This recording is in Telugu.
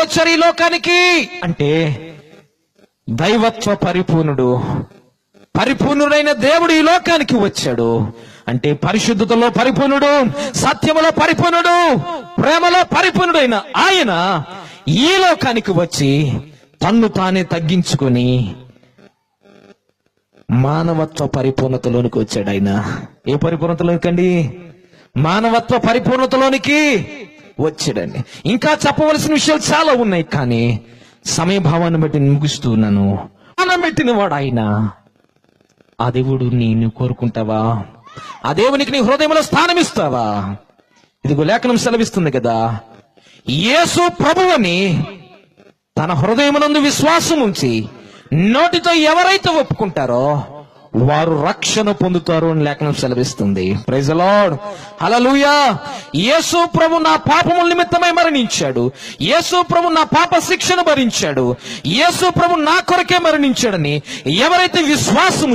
వచ్చారు ఈ లోకానికి? అంటే దైవత్వ పరిపూర్ణుడు పరిపూర్ణుడైన దేవుడు ఈ లోకానికి వచ్చాడు. అంటే పరిశుద్ధతలో పరిపూర్ణుడు సత్యములో పరిపూర్ణుడు ప్రేమలో పరిపూర్ణుడైన ఆయన ఈ లోకానికి వచ్చి తన్ను తానే తగ్గించుకొని మానవత్వ పరిపూర్ణతలోనికి వచ్చాడు ఆయన. ఏ పరిపూర్ణతలోనికండి? మానవత్వ పరిపూర్ణతలోనికి వచ్చాడని. ఇంకా చెప్పవలసిన విషయాలు చాలా ఉన్నాయి కానీ సమయభావాన్ని బట్టి ముగిస్తున్నాను. మనం పెట్టిన వాడు ఆయన ఆ దేవుడు నేను కోరుకుంటావా? ఆ దేవునికి నీ హృదయంలో స్థానం ఇస్తావా ఇదిగో లేఖనం సెలవిస్తుంది కదా యేసు ప్రభువని తన హృదయమునందు విశ్వాసం ఉంచి నోటితో ఎవరైతే ఒప్పుకుంటారో వారు రక్షణ పొందుతారు అని లేఖనం సెలవిస్తుంది. ప్రైజ్ హలలుయా యేసు ప్రభు నా పాపముల నిమిత్తమై మరణించాడు. యేసు ప్రభు నా పాప శిక్షను భరించాడు. యేసు ప్రభు నా కొరకే మరణించాడని ఎవరైతే విశ్వాసం